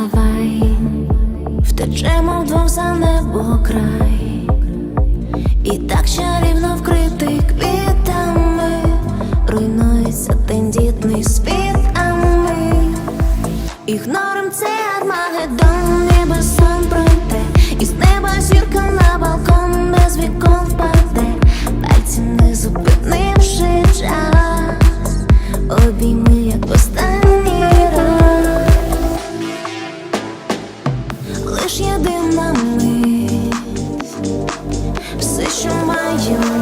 давай. Втечемо вдвох за небо край, і так чарівно вкритий квітами, руйнується тендітний світ, а ми ігнорим цей армагеддон, ніби сон пройде, і з неба зірка на балкон без вікон впаде, пальці не зупинивши час, обійми як в лиш єдина мить, все, що маю.